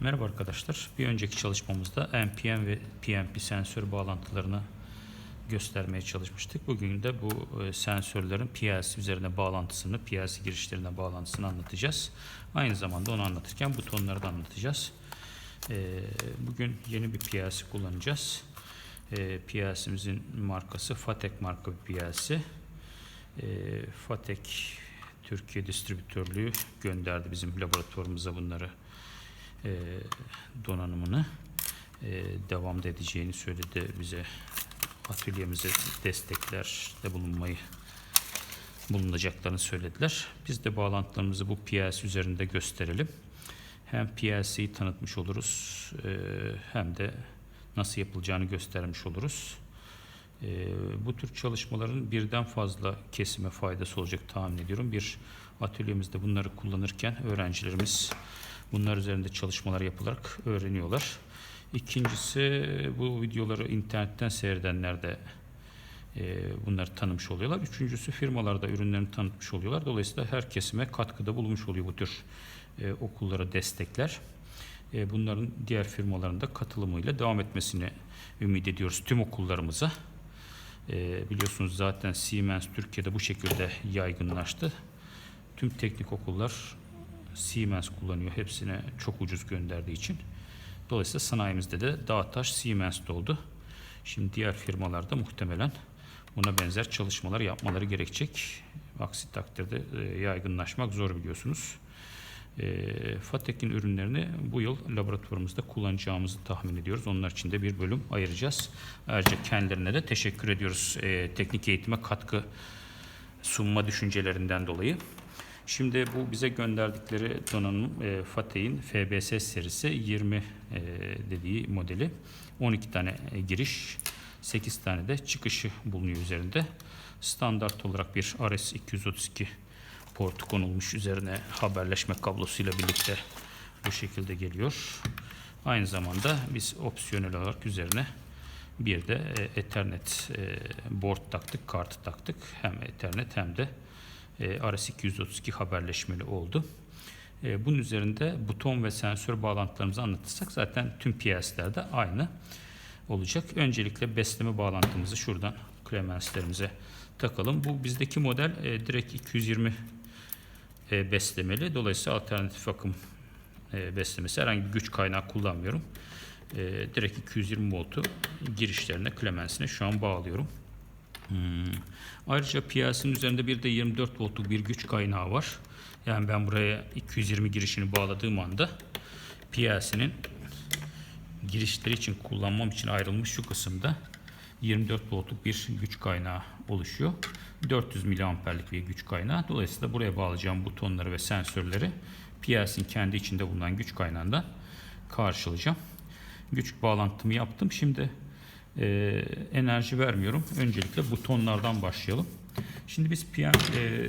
Merhaba arkadaşlar. Bir önceki çalışmamızda NPN ve PNP sensör bağlantılarını göstermeye çalışmıştık. Bugün de bu e, sensörlerin PLC üzerine bağlantısını, PLC girişlerine bağlantısını anlatacağız. Aynı zamanda onu anlatırken butonları da anlatacağız. E, Bugün yeni bir PLC kullanacağız. E, PLC'mizin markası Fatek marka bir PLC. Fatek Türkiye distribütörlüğü gönderdi bizim laboratuvarımıza bunları e, donanımını e, devam edeceğini söyledi bize atölyemize desteklerde bulunmayı bulunacaklarını söylediler. Biz de bağlantılarımızı bu PLC üzerinde gösterelim. Hem PLC'yi tanıtmış oluruz e, hem de nasıl yapılacağını göstermiş oluruz. Bu tür çalışmaların birden fazla kesime faydası olacak tahmin ediyorum. Bir atölyemizde bunları kullanırken öğrencilerimiz bunlar üzerinde çalışmalar yapılarak öğreniyorlar. İkincisi bu videoları internetten seyredenler de e, bunları tanımış oluyorlar. Üçüncüsü firmalarda ürünlerini tanıtmış oluyorlar. Dolayısıyla her kesime katkıda bulunmuş oluyor bu tür e, okullara destekler. E, bunların diğer firmaların da katılımıyla devam etmesini ümit ediyoruz tüm okullarımıza. E, biliyorsunuz zaten Siemens Türkiye'de bu şekilde yaygınlaştı. Tüm teknik okullar Siemens kullanıyor. Hepsine çok ucuz gönderdiği için. Dolayısıyla sanayimizde de Dağtaş Siemens oldu. Şimdi diğer firmalarda muhtemelen buna benzer çalışmalar yapmaları gerekecek. Aksi takdirde e, yaygınlaşmak zor biliyorsunuz. E, Fatek'in ürünlerini bu yıl laboratuvarımızda kullanacağımızı tahmin ediyoruz. Onlar için de bir bölüm ayıracağız. Ayrıca kendilerine de teşekkür ediyoruz e, teknik eğitime katkı sunma düşüncelerinden dolayı. Şimdi bu bize gönderdikleri donanım e, Fateh'in FBS serisi 20 e, dediği modeli. 12 tane e, giriş, 8 tane de çıkışı bulunuyor üzerinde. Standart olarak bir RS-232 portu konulmuş üzerine haberleşme kablosuyla birlikte bu şekilde geliyor. Aynı zamanda biz opsiyonel olarak üzerine bir de e, Ethernet e, board taktık, kartı taktık. Hem Ethernet hem de e, RS-232 haberleşmeli oldu. E, bunun üzerinde buton ve sensör bağlantılarımızı anlatırsak zaten tüm PLC'lerde aynı olacak. Öncelikle besleme bağlantımızı şuradan Clemens'lerimize takalım. Bu bizdeki model e, direkt 220 e, beslemeli. Dolayısıyla alternatif akım beslemesi. Herhangi bir güç kaynağı kullanmıyorum. Direkt 220 voltu girişlerine, Clemens'ine şu an bağlıyorum. Hmm. Ayrıca PLC'nin üzerinde bir de 24 voltluk bir güç kaynağı var. Yani ben buraya 220 girişini bağladığım anda PLC'nin girişleri için kullanmam için ayrılmış şu kısımda 24 voltluk bir güç kaynağı oluşuyor. 400 miliamperlik bir güç kaynağı. Dolayısıyla buraya bağlayacağım butonları ve sensörleri PLC'nin kendi içinde bulunan güç kaynağından karşılayacağım. Güç bağlantımı yaptım. Şimdi e, enerji vermiyorum. Öncelikle butonlardan başlayalım. Şimdi biz PM, e,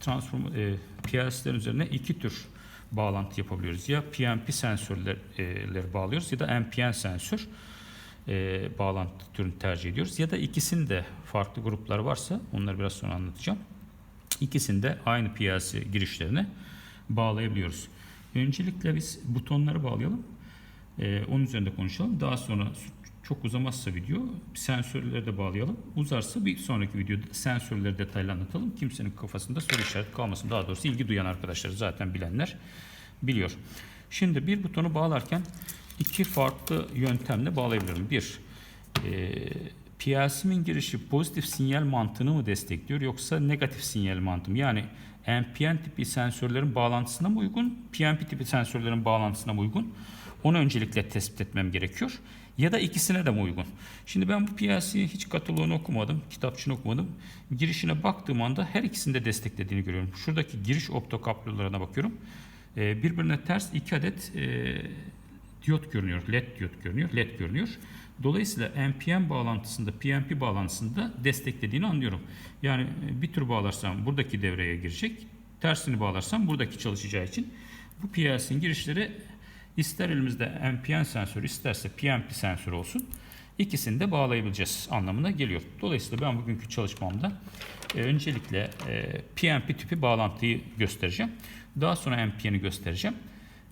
transform, e, üzerine iki tür bağlantı yapabiliyoruz. Ya PNP sensörleri bağlıyoruz ya da NPN sensör e, bağlantı türünü tercih ediyoruz. Ya da ikisini de farklı gruplar varsa onları biraz sonra anlatacağım. İkisini de aynı PLC girişlerine bağlayabiliyoruz. Öncelikle biz butonları bağlayalım. E, onun üzerinde konuşalım. Daha sonra çok uzamazsa video sensörleri de bağlayalım. Uzarsa bir sonraki videoda sensörleri detaylı anlatalım. Kimsenin kafasında soru işareti kalmasın. Daha doğrusu ilgi duyan arkadaşlar zaten bilenler biliyor. Şimdi bir butonu bağlarken iki farklı yöntemle bağlayabilirim. Bir, e, PLC'min girişi pozitif sinyal mantığını mı destekliyor yoksa negatif sinyal mantığı mı? Yani NPN tipi sensörlerin bağlantısına mı uygun, PNP tipi sensörlerin bağlantısına mı uygun? Onu öncelikle tespit etmem gerekiyor. Ya da ikisine de mi uygun? Şimdi ben bu PLC'yi hiç kataloğunu okumadım, kitapçını okumadım. Girişine baktığım anda her ikisini de desteklediğini görüyorum. Şuradaki giriş optokaplılarına bakıyorum. Ee, birbirine ters iki adet e, diyot görünüyor, LED diyot görünüyor, LED görünüyor. Dolayısıyla NPN bağlantısında, PNP bağlantısında desteklediğini anlıyorum. Yani bir tür bağlarsam buradaki devreye girecek, tersini bağlarsam buradaki çalışacağı için bu PLC'nin girişleri İster elimizde NPN sensörü isterse PNP sensörü olsun. İkisini de bağlayabileceğiz anlamına geliyor. Dolayısıyla ben bugünkü çalışmamda e, öncelikle e, PNP tipi bağlantıyı göstereceğim. Daha sonra NPN'i göstereceğim.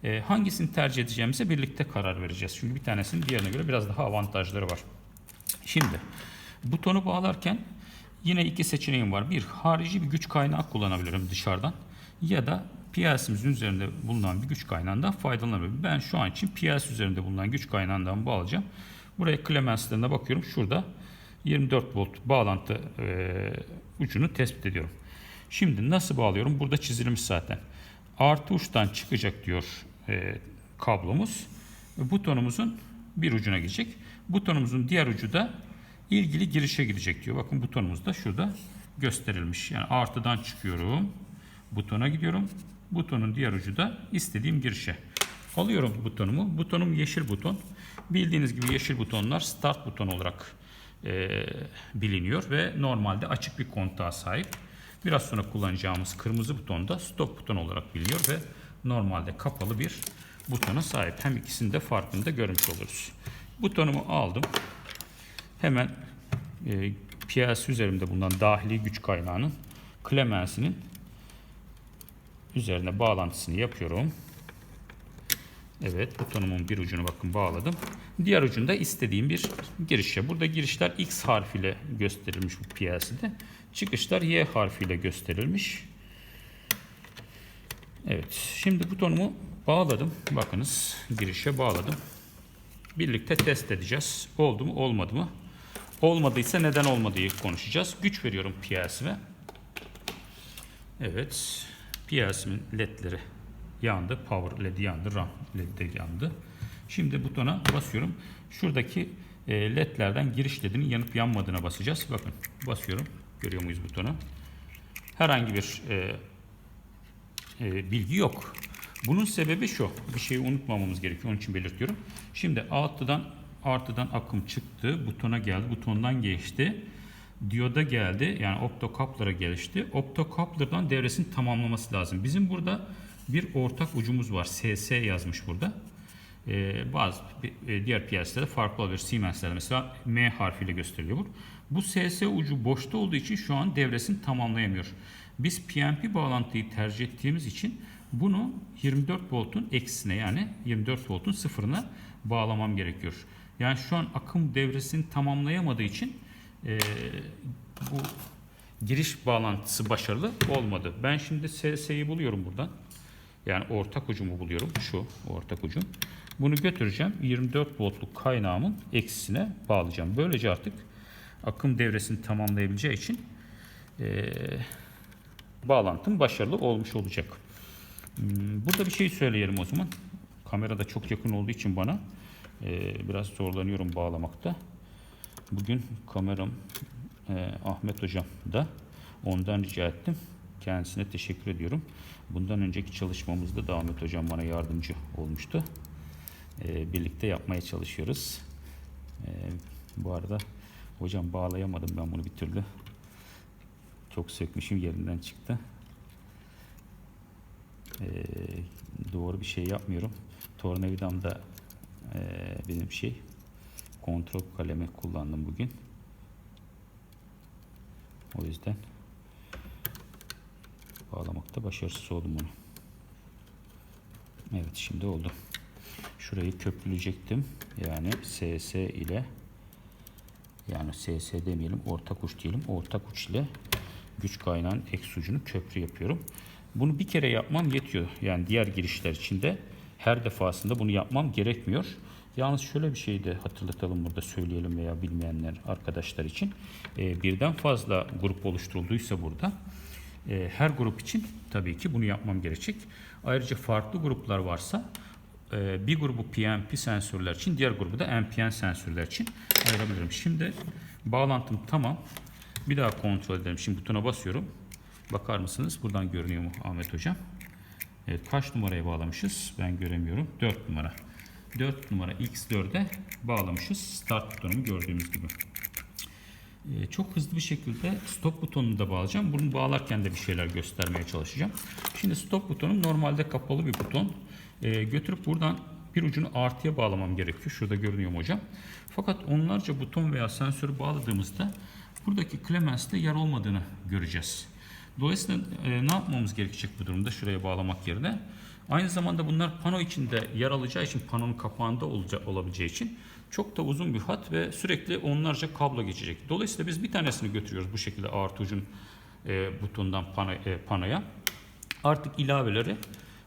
E, hangisini tercih edeceğimize birlikte karar vereceğiz. Çünkü bir tanesinin diğerine göre biraz daha avantajları var. Şimdi butonu bağlarken yine iki seçeneğim var. Bir, harici bir güç kaynağı kullanabilirim dışarıdan. Ya da PLC'mizin üzerinde bulunan bir güç kaynağından faydalanabilirim. Ben şu an için PLC üzerinde bulunan güç kaynağından bağlayacağım. Buraya Clemens'lerine bakıyorum. Şurada 24 volt bağlantı e, ucunu tespit ediyorum. Şimdi nasıl bağlıyorum? Burada çizilmiş zaten. Artı uçtan çıkacak diyor e, kablomuz. Butonumuzun bir ucuna gidecek. Butonumuzun diğer ucu da ilgili girişe gidecek diyor. Bakın butonumuz da şurada gösterilmiş. Yani artıdan çıkıyorum. Butona gidiyorum. Butonun diğer ucu da istediğim girişe. Alıyorum butonumu. Butonum yeşil buton. Bildiğiniz gibi yeşil butonlar start buton olarak e, biliniyor ve normalde açık bir kontağa sahip. Biraz sonra kullanacağımız kırmızı buton da stop buton olarak biliniyor ve normalde kapalı bir butona sahip. Hem ikisinin de farkını da görmüş oluruz. Butonumu aldım. Hemen e, PLC üzerimde bulunan dahili güç kaynağının Clemens'inin üzerine bağlantısını yapıyorum. Evet butonumun bir ucunu bakın bağladım. Diğer ucunda istediğim bir girişe. Burada girişler X harfiyle gösterilmiş bu PLC'de. Çıkışlar Y harfiyle gösterilmiş. Evet şimdi butonumu bağladım. Bakınız girişe bağladım. Birlikte test edeceğiz. Oldu mu olmadı mı? Olmadıysa neden olmadığı konuşacağız. Güç veriyorum PLC'me. Evet. PLC'min ledleri yandı. Power ledi yandı. RAM ledi de yandı. Şimdi butona basıyorum. Şuradaki e, ledlerden giriş ledinin yanıp yanmadığına basacağız. Bakın basıyorum. Görüyor muyuz butonu? Herhangi bir e, e, bilgi yok. Bunun sebebi şu. Bir şeyi unutmamamız gerekiyor. Onun için belirtiyorum. Şimdi altıdan artıdan akım çıktı. Butona geldi. Butondan geçti. Diyoda geldi. Yani optokaplara gelişti. Optokaplardan devresini tamamlaması lazım. Bizim burada bir ortak ucumuz var. SS yazmış burada. Ee, bazı e, diğer piyasalarda farklı olabilir. Siemens'lerde mesela M harfiyle gösteriliyor bu. Bu SS ucu boşta olduğu için şu an devresini tamamlayamıyor. Biz PNP bağlantıyı tercih ettiğimiz için bunu 24 voltun eksisine yani 24 voltun sıfırına bağlamam gerekiyor. Yani şu an akım devresini tamamlayamadığı için e, bu giriş bağlantısı başarılı olmadı. Ben şimdi SS'yi buluyorum buradan. Yani ortak ucumu buluyorum. Şu ortak ucum. Bunu götüreceğim. 24 voltluk kaynağımın eksisine bağlayacağım. Böylece artık akım devresini tamamlayabileceği için e, bağlantım başarılı olmuş olacak. Hmm, Burada bir şey söyleyelim o zaman. Kamerada çok yakın olduğu için bana e, biraz zorlanıyorum bağlamakta. Bugün kameram e, Ahmet Hocam da ondan rica ettim. Kendisine teşekkür ediyorum. Bundan önceki çalışmamızda da Ahmet Hocam bana yardımcı olmuştu. E, birlikte yapmaya çalışıyoruz. E, bu arada hocam bağlayamadım ben bunu bir türlü. Çok sökmüşüm yerinden çıktı. E, doğru bir şey yapmıyorum. Tornavidam da e, benim şey kontrol kalemi kullandım bugün. O yüzden bağlamakta başarısız oldum bunu. Evet şimdi oldu. Şurayı köprüleyecektim. Yani SS ile yani SS demeyelim ortak uç diyelim. Ortak uç ile güç kaynağının eks ucunu köprü yapıyorum. Bunu bir kere yapmam yetiyor. Yani diğer girişler için de her defasında bunu yapmam gerekmiyor. Yalnız şöyle bir şey de hatırlatalım burada söyleyelim veya bilmeyenler arkadaşlar için. Ee, birden fazla grup oluşturulduysa burada e, her grup için tabii ki bunu yapmam gerekecek. Ayrıca farklı gruplar varsa e, bir grubu PNP sensörler için diğer grubu da NPN sensörler için ayırabilirim. Şimdi bağlantım tamam. Bir daha kontrol edelim. Şimdi butona basıyorum. Bakar mısınız? Buradan görünüyor mu Ahmet Hocam? Evet, kaç numaraya bağlamışız? Ben göremiyorum. 4 numara. 4 numara X4'e bağlamışız. Start butonumu gördüğünüz gibi. Ee, çok hızlı bir şekilde stop butonunu da bağlayacağım. Bunu bağlarken de bir şeyler göstermeye çalışacağım. Şimdi stop butonum normalde kapalı bir buton. Ee, götürüp buradan bir ucunu artıya bağlamam gerekiyor. Şurada görünüyor hocam? Fakat onlarca buton veya sensörü bağladığımızda buradaki Clemens'te yer olmadığını göreceğiz. Dolayısıyla e, ne yapmamız gerekecek bu durumda şuraya bağlamak yerine? Aynı zamanda bunlar pano içinde yer alacağı için panonun kapağında olaca- olabileceği için çok da uzun bir hat ve sürekli onlarca kablo geçecek. Dolayısıyla biz bir tanesini götürüyoruz bu şekilde artı ucun e, butondan pano, e, panoya. Artık ilaveleri,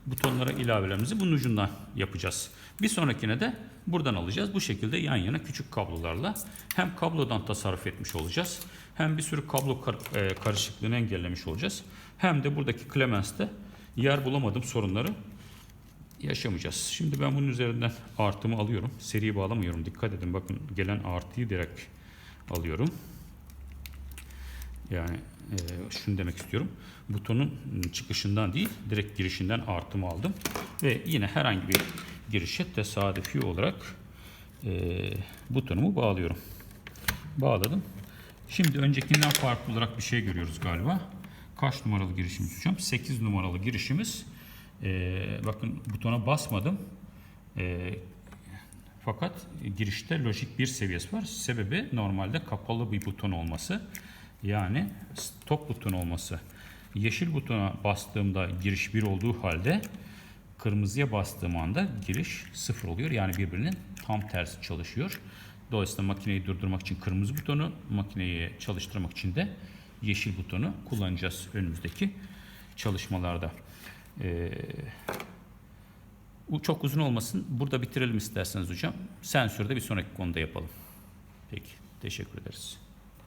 butonlara ilavelerimizi bunun ucundan yapacağız. Bir sonrakine de buradan alacağız. Bu şekilde yan yana küçük kablolarla hem kablodan tasarruf etmiş olacağız. Hem bir sürü kablo kar- e, karışıklığını engellemiş olacağız. Hem de buradaki Clemens'te yer bulamadım sorunları yaşamayacağız. Şimdi ben bunun üzerinden artımı alıyorum. Seri bağlamıyorum. Dikkat edin bakın gelen artıyı direkt alıyorum. Yani e, şunu demek istiyorum. Butonun çıkışından değil direkt girişinden artımı aldım. Ve yine herhangi bir girişe tesadüfi olarak e, butonumu bağlıyorum. Bağladım. Şimdi öncekinden farklı olarak bir şey görüyoruz galiba. Kaç numaralı girişimiz hocam? 8 numaralı girişimiz. E, bakın butona basmadım. E, fakat girişte lojik bir seviyesi var. Sebebi normalde kapalı bir buton olması. Yani stop butonu olması. Yeşil butona bastığımda giriş 1 olduğu halde kırmızıya bastığım anda giriş 0 oluyor. Yani birbirinin tam tersi çalışıyor. Dolayısıyla makineyi durdurmak için kırmızı butonu, makineyi çalıştırmak için de yeşil butonu kullanacağız önümüzdeki çalışmalarda. Ee, çok uzun olmasın. Burada bitirelim isterseniz hocam. Sensörde bir sonraki konuda yapalım. Peki. Teşekkür ederiz.